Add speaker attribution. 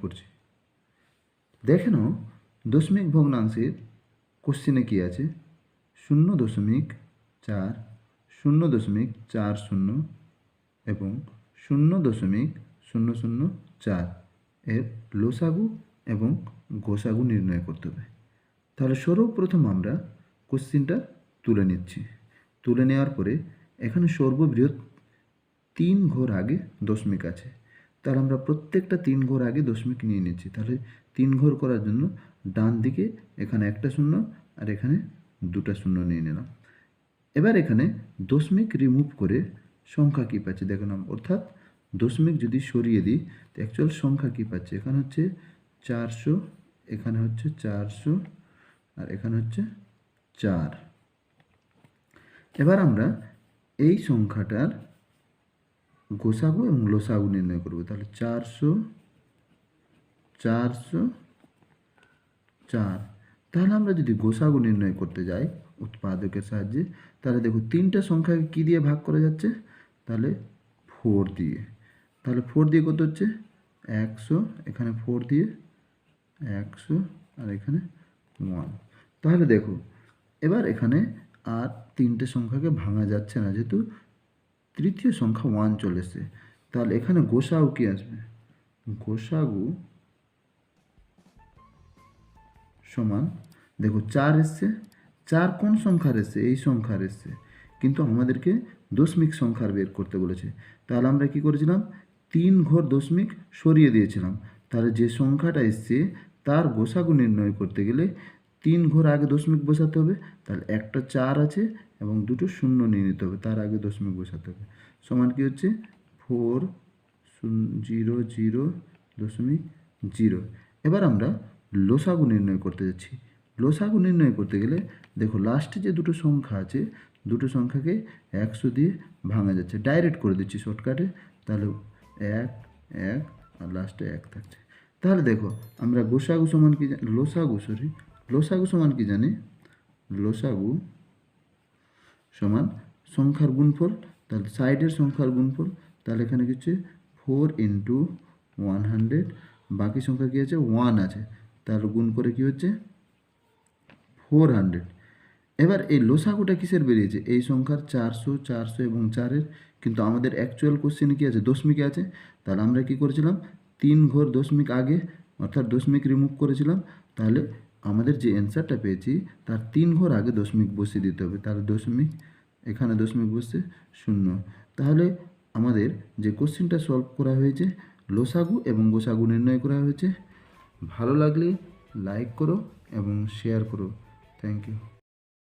Speaker 1: করছি। দেখে নাও, দশমিক ভগ্নাংশের কোশ্চেনে কী আছে? শূন্য দশমিক চার, শূন্য দশমিক চার শূন্য এবং শূন্য দশমিক শূন্য শূন্য চার এর লোসাগু এবং গোসাগু নির্ণয় করতে হবে। তাহলে সর্বপ্রথম আমরা কোশ্চিনটা তুলে নিচ্ছি। তুলে নেওয়ার পরে এখানে সর্ববৃহৎ তিন ঘর আগে দশমিক আছে। তাহলে আমরা প্রত্যেকটা তিন ঘর আগে দশমিক নিয়ে নিচ্ছি। তাহলে তিন ঘর করার জন্য ডান দিকে এখানে একটা শূন্য আর এখানে দুটা শূন্য নিয়ে নিলাম। এবার এখানে দশমিক রিমুভ করে সংখ্যা কী পাচ্ছি দেখো না অর্থাৎ দশমিক যদি সরিয়ে দিই, তো অ্যাকচুয়াল সংখ্যা কী পাচ্ছি? এখানে হচ্ছে চারশো, এখানে হচ্ছে চারশো আর এখানে হচ্ছে চার। এবার আমরা এই সংখ্যাটার গোসাগু এবং লোসাগু নির্ণয় করব। তাহলে চারশো চারশো, চার। তাহলে আমরা যদি গোসাগু নির্ণয় করতে যাই উৎপাদকের সাহায্যে, তাহলে দেখো তিনটা সংখ্যাকে কী দিয়ে ভাগ করা যাচ্ছে? তাহলে ফোর দিয়ে। তাহলে ফোর দিয়ে কত হচ্ছে? একশো, এখানে ফোর দিয়ে একশো আর এখানে ওয়ান তাহলে দেখো, এবার এখানে আর তিনটে সংখ্যাকে ভাঙা যাচ্ছে না, যেহেতু তৃতীয় সংখ্যা ওয়ান চলে এসছে। তাহলে এখানে গোসাগু কি আসবে? গোসাগু সমান, দেখো চার এসছে। চার কোন সংখ্যার এসছে? এই সংখ্যার এসছে। কিন্তু আমাদেরকে দশমিক সংখ্যার বের করতে বলেছে। তাহলে আমরা কি করেছিলাম? তিন ঘর দশমিক সরিয়ে দিয়েছিলাম। তাহলে যে সংখ্যাটা এসছে, তার গোসাগু নির্ণয় করতে গেলে তিন ঘর আগে দশমিক বসাতে হবে, তাহলে একটা চার আছে এবং দুটো শূন্য নিয়ে নিতে হবে, তার আগে দশমিক বসাতে হবে। সমান কি হচ্ছে? ফোর জিরো জিরো দশমিক জিরো। এবার আমরা লোসাগু নির্ণয় করতে যাচ্ছি। লোসাগু নির্ণয় করতে গেলে দেখো লাস্টে যে দুটো সংখ্যা আছে, দুটো সংখ্যাকে একশো দিয়ে ভাঙা যাচ্ছে। ডাইরেক্ট করে দিচ্ছি শর্টকাটে তাহলে এক এক আর লাস্টে এক থাকছে। তাহলে দেখো আমরা গোসাগু সমান কি লোসাগু সরি লোসাগু সমান কি জানি? লোসাগু সমান সংখ্যার গুণফল, তাহলে সাইডের সংখ্যার গুণফল, তাহলে এখানে কি হচ্ছে? ফোর ইন্টু ওয়ান হান্ড্রেড, বাকি সংখ্যা কী আছে? ওয়ান আছে। তাহলে গুণ করে কি হচ্ছে? Four hundred. এবার এই লোসাগুটা কিসের বেরিয়েছে? এই সংখ্যার চারশো চারশো এবং চারের, কিন্তু আমাদের অ্যাকচুয়াল কোশ্চেনে কী আছে? দশমিকে আছে। তাহলে আমরা কি করেছিলাম? তিন ঘর দশমিক আগে, অর্থাৎ দশমিক রিমুভ করেছিলাম। তাহলে আমাদের যে অ্যান্সারটা পেয়েছি, তার তিন ঘর আগে দশমিক বসিয়ে দিতে হবে। তার দশমিক, এখানে দশমিক বসছে শূন্য। তাহলে আমাদের যে কোশ্চেনটা সলভ করা হয়েছে, লোসাগু এবং গোসাগু নির্ণয় করা হয়েছে। ভালো লাগলে লাইক করো এবং শেয়ার করো। Thank you